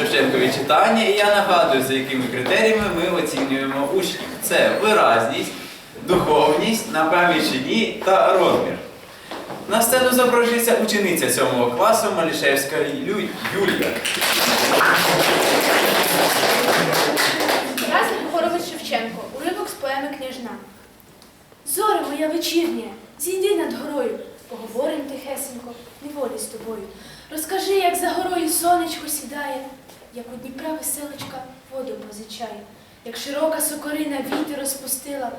Шевченкові читання, і я нагадую, за якими критеріями ми оцінюємо учнів. Це виразність, духовність, на пам'ять ні та розмір. На сцену запрошується учениця 7 класу Малішевська Лю- Юлія. Тарас Григорович Шевченко, уривок з поеми Княжна. Зоре моя вечірня, зійди над горою, поговорим тихесенько, неволі з тобою. Розкажи, як за горою сонечко сідає, як у Дніпра веселочка воду позичає, як широка сокорина віти розпустила,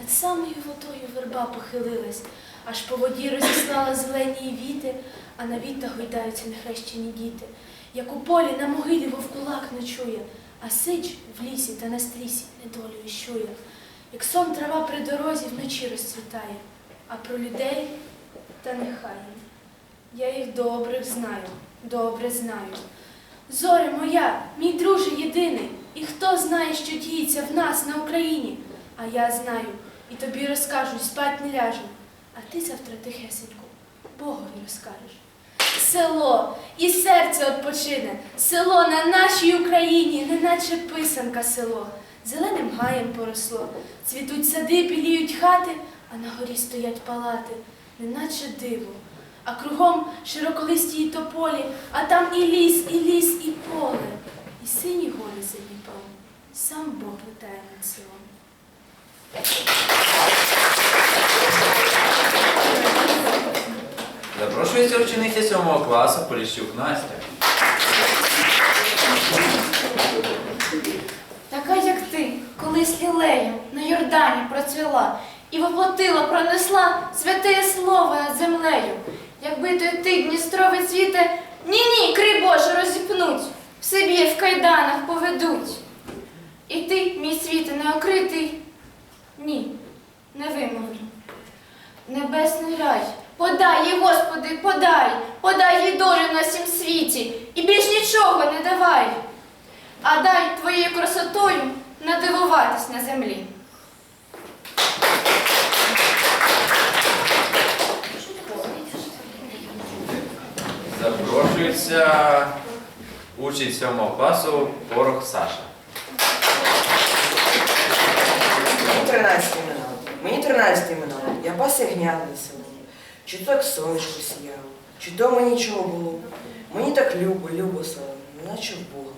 над самою водою верба похилилась, аж по воді розіслала зелені віти, а на вітах гойдаються нехрещені діти. Як у полі на могилі вовкулак ночує, а сич в лісі та на стрісі недолю віщує. Як сон трава при дорозі вночі розцвітає, а про людей та нехай. Я їх добре знаю, добре знаю. Зоре моя, мій друже єдиний, і хто знає, що діється в нас на Україні, а я знаю, і тобі розкажу, спать не ляжу, а ти завтра тихесенько Богові розкажеш. Село і серце odpoczyне, село на нашій Україні, неначе писанка село. Зеленим гаєм поросло, цвітуть сади, біліють хати, а на горі стоять палати, неначе диво. А кругом широколисті й тополі, а там і ліс, і ліс, і поле, і сині гори за Дніпром. Сам Бог летає над селом. Запрошується учениця 7 класу Поліщук Настя. Така, як ти, колись лілеєм на Йордані процвіла і воплотила, пронесла святе слово землею. Якби то ти, Дністрове цвіте, ні-ні, крий Боже, розіпнуть, в собі в кайданах поведуть. І ти, мій світе неокритий, ні, не вимовлю. Небесний рай, подай їй, Господи, подай, подай їй долю на сім світі, і більш нічого не давай а дай твоєю красотою надивуватись на землі. Запрошується учень 7 класу Порох Саша. Мені 13 минало. Мені 13 минало. Я пас ягнят на. Чи то як сонечко сіяло, чи то мені чого було. Мені так любо, любо село, наче в Бога.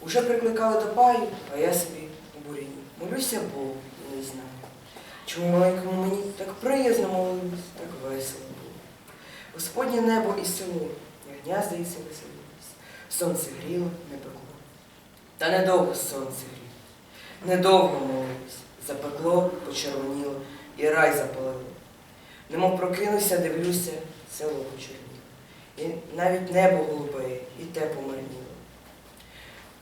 Уже прикликали до паю, а я собі у буріні. Молюся Богу, не знаю. Чому маленькому мені так приязно молились, так. Господнє небо і село, ягня, здається, веселились. Сонце гріло, не пекло. Та недовго сонце гріло. Недовго молились, запекло, почервоніло, і рай запалило. Немов прокинувся, дивлюся, село почерніло. І навіть небо голубеє, і те помарніло.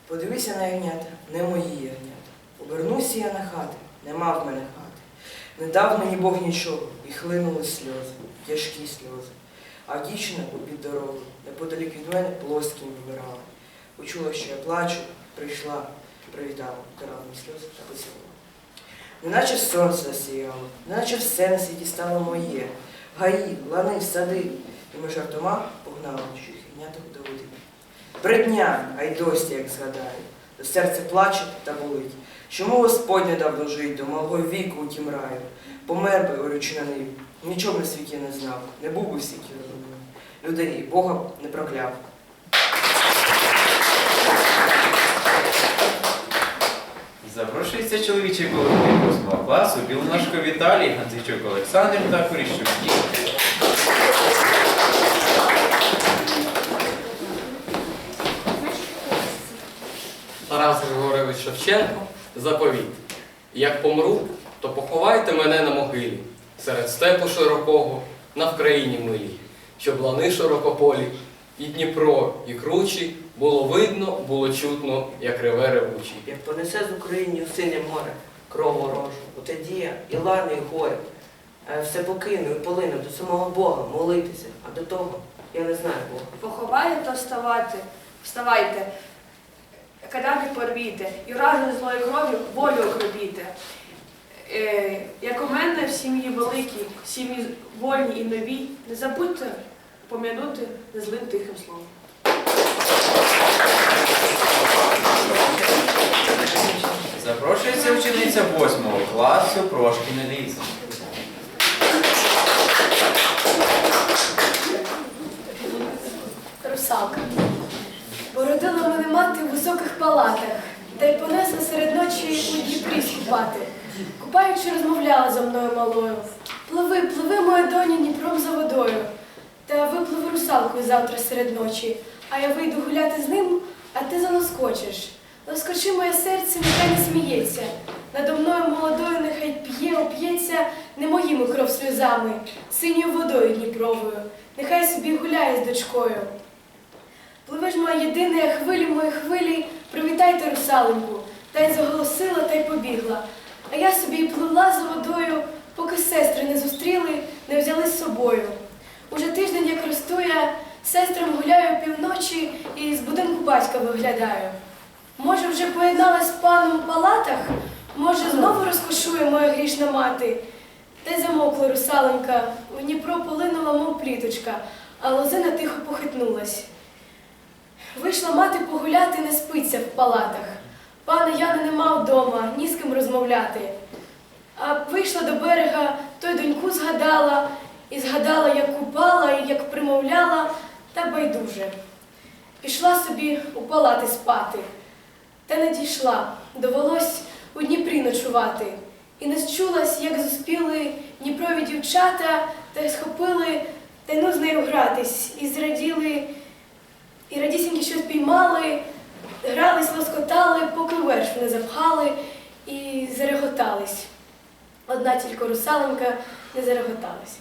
Подивися на ягнята, не мої ягнята. Обернуся я на хати, нема в мене хати. Не дав мені Бог нічого, і хлинули сльози, тяжкі сльози. А дівчина під дорогою, неподалік від мене плоскінь вибирала. Почула, що я плачу, прийшла, привітала, втирала мені сльози та поцілувала. Неначе сонце засіяло, неначе все на світі стало моє. Гаї, лани, сади. І ми жартома погнали чужих ягняток до води. Бридня, а й досі, як згадаю, до серця плаче та болить. Чому Господь не дав дожить до малого віку у тім раю? Помер би, орючи на ниві, нічого на світі не знав, не був би в світі розумний. Людей і Бога не прокляв. Запрошується чоловічий колектив 8 класу Білоножко Віталій, Гандзичук Олександр та Коріщук Дім. Тарас Григорович Шевченко заповіт. Як помру, то поховайте мене на могилі, серед степу широкого, на Вкраїні милій, щоб лани широкополі, і Дніпро, і кручі було видно, було чутно, як реве ревучий. Як понесе з України у синє море кров ворожу, тоді я і лани, і горе. Е, Все покину і полину до самого Бога молитися, а до того я не знаю Бога. Поховайте та вставайте, вставайте, каляди порвіте, і разом злої кров'ю волю окропіте. Е, як у мене в сім'ї великій, в сім'ї вольні і новій, не забудьте пом'янути незлим тихим словом. Запрошується учениця 8 класу Прошкіна Ліза. Русалка. Породила мене мати в високих палатах та й понесла серед ночі у Дніпрі скупати. Купаючи, розмовляла зо мною малою. Пливи, пливи, моя доня, Дніпром за водою. Та випливи русалкою завтра серед ночі, а я вийду гуляти з ним, а ти залоскочиш. Лоскочи моє серце, нехай не сміється. Надо мною молодою нехай п'є, оп'ється не моїми кров сльозами, синьою водою Дніпровою. Нехай собі гуляє з дочкою. Пливеш моя єдина, хвилі мої хвилі, привітайте русаленьку. Та й заголосила, та й побігла. А я собі пливла за водою, поки сестри не зустріли, не взяли з собою. Уже тиждень, як росту я, сестрам гуляю півночі і з будинку батька виглядаю. Може, вже поєдналась з паном у палатах, може, знову розкошує моя грішна мати. Та й замокла русаленька, у Дніпро полинула, мов пліточка, а лозина тихо похитнулась. Вийшла мати погуляти, не спиться в палатах. Пана Яна нема вдома, ні з ким розмовляти. А вийшла до берега, то й доньку згадала, і згадала, як купала, і як примовляла, та байдуже. Пішла собі у палати спати, та не дійшла, довелось у Дніпрі ночувати. І не зчулась, як заспіли Дніпрові дівчата, та й схопили, та ну з нею гратись, і зраділи. І радісіньки щось піймали, грались, лоскотали, поки верш не запхали і зареготались. Одна тільки русаленька не зареготалась.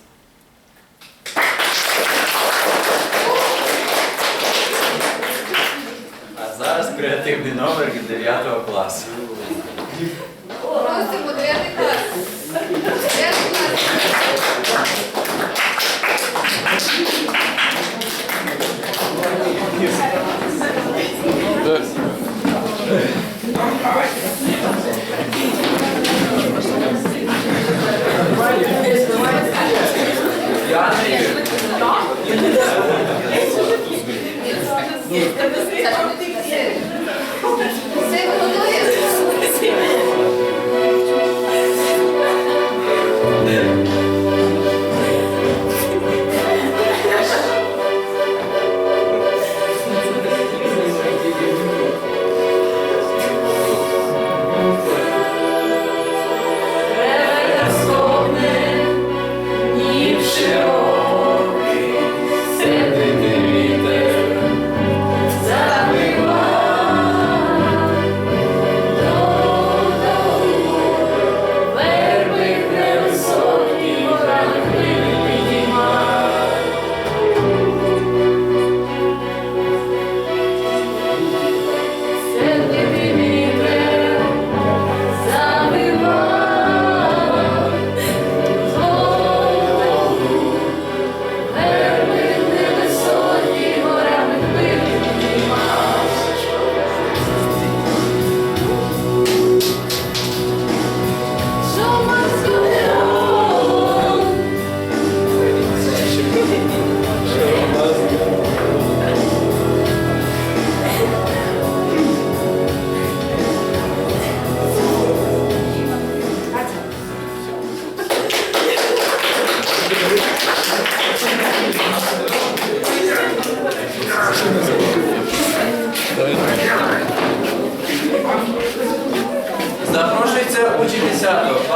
А зараз креативний номер 9 класу. 네.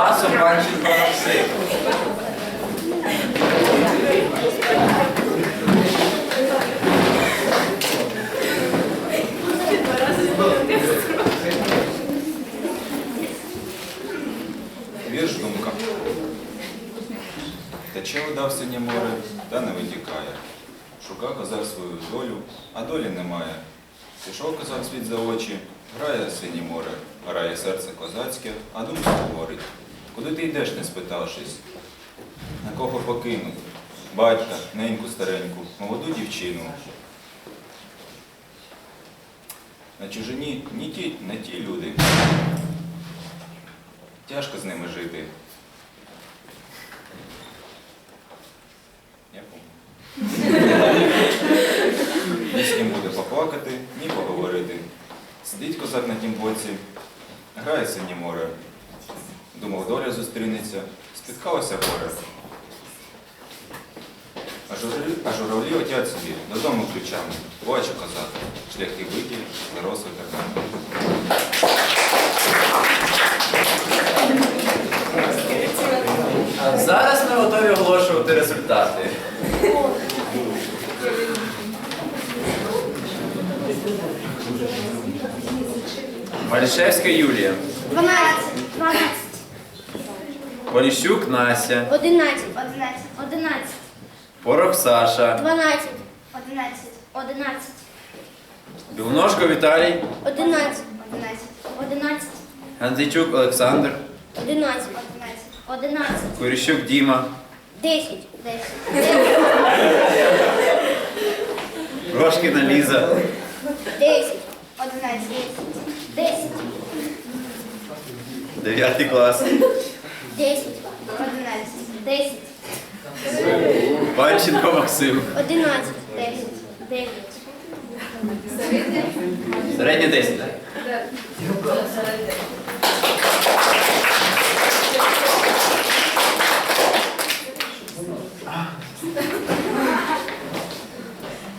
10 класу Панченко Максим. Вірш думка. Тече вода в синє море, та не витікає. Шука козак свою долю, а долі немає. Пішов козак світ за очі, грає синє море, грає серце козацьке, а думка говорить. Куди ти йдеш, не спитавшись? На кого покинув? Батька, неньку стареньку, молоду дівчину. На чужині не ті, не ті люди. Тяжко з ними жити. Я. Ні з ким буде поплакати, ні поговорити. Сидить козак на тім боці, грає синє море, думав, доля зустрінеться, спіткалося горе. А журавлі, а журавлі отять собі, додому ключами, бачу казати, шляхи заросли тернами. А зараз ми готові оголошувати результати. Малішевська Юлія, 12, 12, Поліщук Настя, 11, 11, 11, Порох Саша, 12, 11, 11, Білножко Віталій, 11, 11, 11, Гандзійчук Олександр, 11, 11, Куріщук Діма, 10, 10, Рожкіна Ліза, 10, 11, 10, 9 клас, 10, 11, 10, Панченко Максим, 11, 10, 9. середня 10.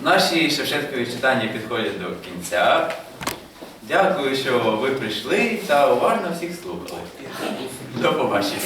Наші Шевченкові читання підходять до кінця. Дякую, що ви прийшли та уважно всіх слухали. До побачення.